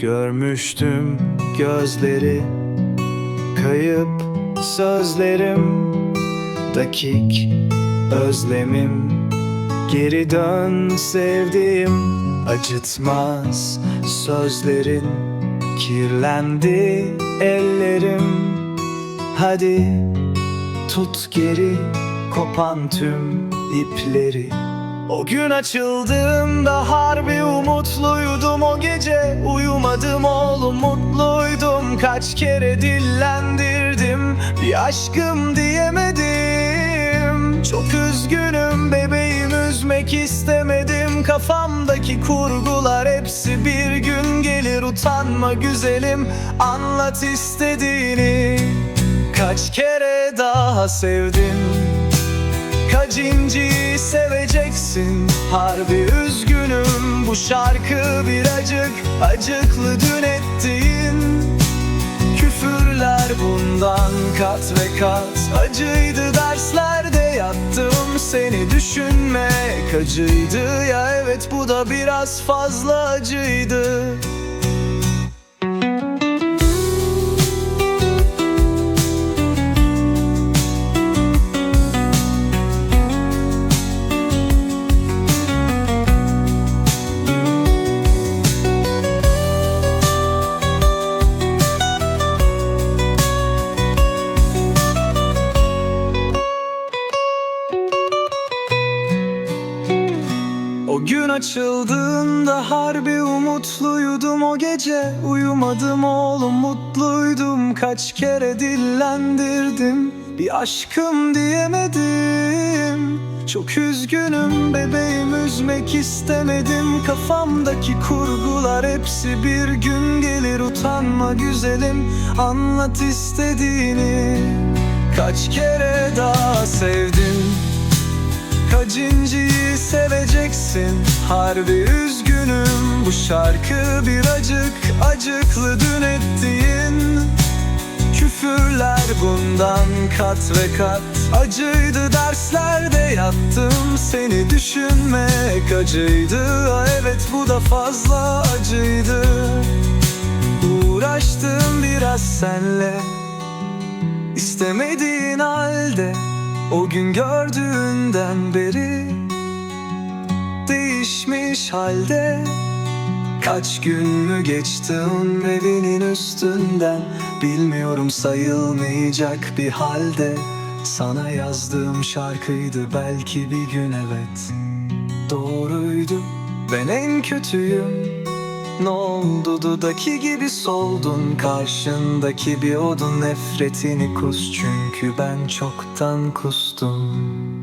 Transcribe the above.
Görmüştüm gözleri Kayıp sözlerim. Dakik özlemim Geri dön sevdiğim. Acıtmaz sözlerin Kirlendi ellerim. Hadi tut geri Kopan tüm ipleri. O gün açıldığımda harbi umutluydum Kaç kere dillendirdim. Bir aşkım diyemedim. Çok üzgünüm bebeğim üzmek istemedim. Kafamdaki kurgular hepsi bir gün gelir Utanma güzelim. Anlat istediğini. Kaç kere daha sevdim? Kaç inciyi seveceksin? Harbi üzgünüm bu şarkı bir acık Acıklı dün ettiğin Küfürler bundan kat ve kat. Acıydı derslerde yattım seni düşünmek Acıydı. Ya evet bu da biraz fazla acıydı O gün açıldığında harbi umutluydum. O gece Uyumadım oğlum mutluydum. Kaç kere dillendirdim Bir aşkım diyemedim. Çok üzgünüm bebeğim üzmek istemedim. Kafamdaki kurgular hepsi bir gün gelir. Utanma güzelim anlat istediğini. Kaç kere daha sevdim Kaç inciyi seveceksin. Harbi üzgünüm bu şarkı bir acık Acıklı dün ettiğin. Küfürler bundan kat ve kat. Acıydı derslerde yattım seni düşünmek acıydı. Ah, Evet bu da fazla acıydı. Uğraştım biraz senle. İstemediğin halde o gün gördüğünden beri Değişmiş halde Kaç gün mü geçtim evinin üstünden Bilmiyorum sayılmayacak bir halde Sana yazdığım şarkıydı belki bir gün evet Doğruydu ben en kötüyüm ne oldu? Dudaki gibi soldun Karşındaki bir odun. Nefretini kus Çünkü ben çoktan kustum